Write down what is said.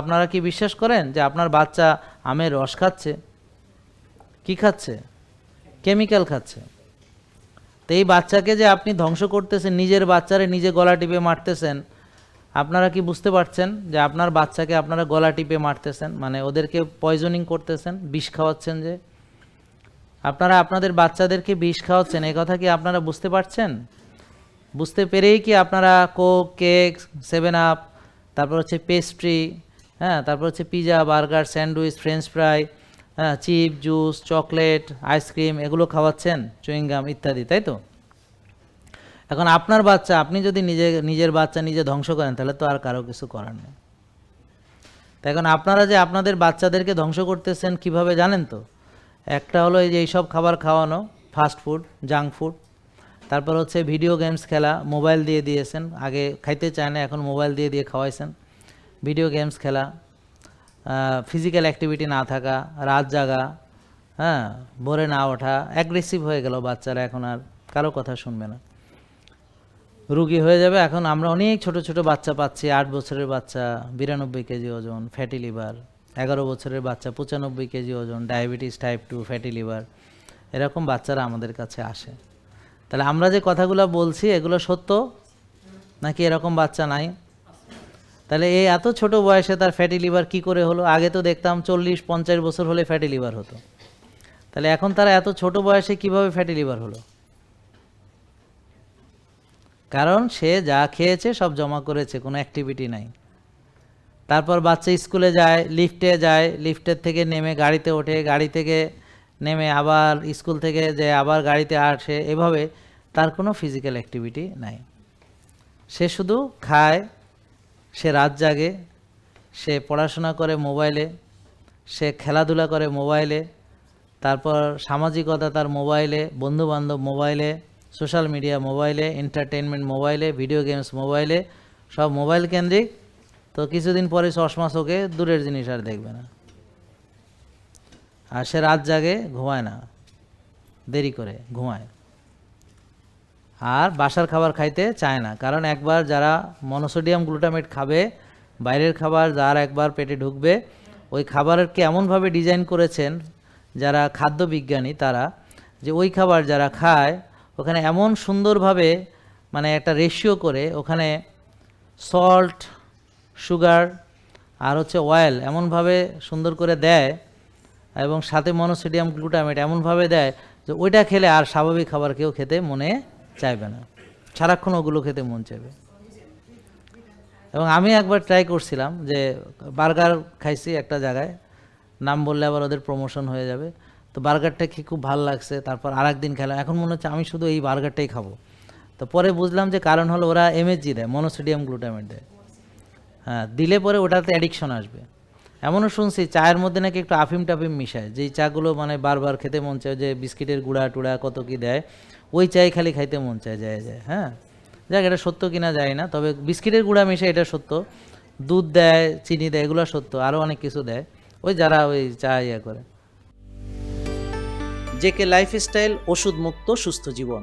আপনারা কি বিশ্বাস করেন যে আপনার বাচ্চা আমের রস খাচ্ছে? কি খাচ্ছে? কেমিক্যাল খাচ্ছে। তো এই বাচ্চাকে যে আপনি ধ্বংস করতেছেন, নিজের বাচ্চারে নিজে গলা টিপে মারতেছেন, আপনারা কি বুঝতে পারছেন যে আপনার বাচ্চাকে আপনারা গলা টিপে মারতেছেন? মানে ওদেরকে পয়জনিং করতেছেন, বিষ খাওয়াচ্ছেন যে? আপনারা আপনাদের বাচ্চাদেরকে বিষ খাওয়াচ্ছেন, এই কথা কি আপনারা বুঝতে পারছেন? বুঝতে পেরেই কি আপনারা কোক কেক সেভেন আপ তারপর হচ্ছে পেস্ট্রি হ্যাঁ তারপর হচ্ছে pizza burger sandwich French fry হ্যাঁ chip juice chocolate ice cream এগুলো খাওয়াচ্ছেন চুইংগাম ইত্যাদি, তাই তো? এখন আপনার বাচ্চা, আপনি যদি নিজে, নিজের বাচ্চা নিজে ধ্বংস করেন, তাহলে তো আর কারও কিছু করার নেই। তো এখন আপনারা যে আপনাদের বাচ্চাদেরকে ধ্বংস করতেছেন কীভাবে জানেন তো? একটা হলো এই যে এইসব খাবার খাওয়ানো ফাস্ট ফুড জাঙ্ক ফুড তারপর হচ্ছে ভিডিও গেমস খেলা মোবাইল দিয়ে দিয়েছেন, আগে খাইতে চায় না, এখন মোবাইল দিয়ে দিয়ে খাওয়াইছেন। ভিডিও গেমস খেলা ফিজিক্যাল অ্যাক্টিভিটি না থাকা, রাত জাগা হ্যাঁ ভোরে না ওঠা অ্যাগ্রেসিভ হয়ে গেল বাচ্চারা এখন আর, কারও কথা শুনবে না। রুগী হয়ে যাবে, এখন আমরা অনেক ছোট ছোট বাচ্চা পাচ্ছি, আট বছরের বাচ্চা, বিরানব্বই কেজি ওজন ফ্যাটি লিভার এগারো বছরের বাচ্চা, পঁচানব্বই কেজি ওজন diabetes type two fatty liver এরকম বাচ্চারা আমাদের কাছে আসে। তাহলে আমরা যে কথাগুলো বলছি, এগুলো সত্য? নাকি এরকম বাচ্চা নাই? তাহলে এই এত ছোট বয়সে তার ফ্যাটি লিভার কি করে হলো? আগে তো দেখতাম চল্লিশ, পঞ্চাশ বছর হলে ফ্যাটি লিভার হতো। তাহলে এখন তারা এত ছোট বয়সে কীভাবে ফ্যাটি লিভার হলো? কারণ সে যা খেয়েছে সব জমা করেছে, কোনো অ্যাক্টিভিটি নাই। তারপর বাচ্চা স্কুলে যায় লিফটে যায় লিফটের থেকে নেমে গাড়িতে ওঠে, গাড়ি থেকে নেমে আবার স্কুল থেকে যে আবার গাড়িতে আসে, এভাবে তার কোনো ফিজিক্যাল অ্যাক্টিভিটি নাই। সে শুধু খায় সে রাত জাগে, সে পড়াশোনা করে মোবাইলে, সে খেলাধুলা করে মোবাইলে, তারপর সামাজিকতা তার মোবাইলে, বন্ধুবান্ধব মোবাইলে, সোশ্যাল মিডিয়া মোবাইলে এন্টারটেনমেন্ট মোবাইলে, ভিডিও গেমস মোবাইলে, সব মোবাইল কেন্দ্রিক। তো কিছুদিন পরে চশমা চোখে দূরের জিনিস আর দেখবে না। আর সে রাত জাগে, ঘুমায় না। দেরি করে, ঘুমায়। আর বাসার খাবার খাইতে চায় না। কারণ একবার যারা মনোসোডিয়াম গ্লুটামেট খাবে, বাইরের খাবার যার একবার পেটে ঢুকবে, ওই খাবারকে এমনভাবে ডিজাইন করেছেন যারা খাদ্য বিজ্ঞানী তারা, যে ওই খাবার যারা খায়, ওখানে এমন সুন্দরভাবে মানে একটা রেশিও করে ওখানে সল্ট সুগার আর হচ্ছে অয়েল এমনভাবে সুন্দর করে দেয় এবং সাথে মনোসোডিয়াম গ্লুটামেট এমনভাবে দেয় যে ওইটা খেলে আর স্বাভাবিক খাবার কেউ খেতে মনে চাইবে না। সারাক্ষণ ওগুলো খেতে মন চাইবে। এবং আমি একবার ট্রাই করছিলাম যে বার্গার খাইছি একটা জায়গায়। নাম বললে আবার ওদের প্রমোশন হয়ে যাবে। তো বার্গারটা খেয়ে খুব ভালো লাগছে, তারপর আর একদিন খেলাম। এখন মনে হচ্ছে আমি শুধু এই বার্গারটাই খাব। তো পরে বুঝলাম যে কারণ হলো ওরা এমএসজি দেয় মনোসোডিয়াম গ্লুটামেট দেয়। হ্যাঁ দিলে পরে ওটাতে অ্যাডিকশন আসবে। এমনও শুনছি চায়ের মধ্যে নাকি একটু আফিম টাফিম মিশায়। যেই চাগুলো মানে বারবার খেতে মন চায়, যে বিস্কিটের গুঁড়া টুড়া কত কি দেয়, ওই চাই খালি খাইতে মন চায়, যায় যায় হ্যাঁ? যাক, এটা সত্য কিনা যায় না, তবে বিস্কিটের গুঁড়া মিশে এটা সত্য। দুধ দেয়, চিনি দেয়, এগুলো সত্য, আরও অনেক কিছু দেয়। ওই যারা ওই চা ইয়া করে। জেকে লাইফস্টাইল ওষুধ মুক্ত সুস্থ জীবন।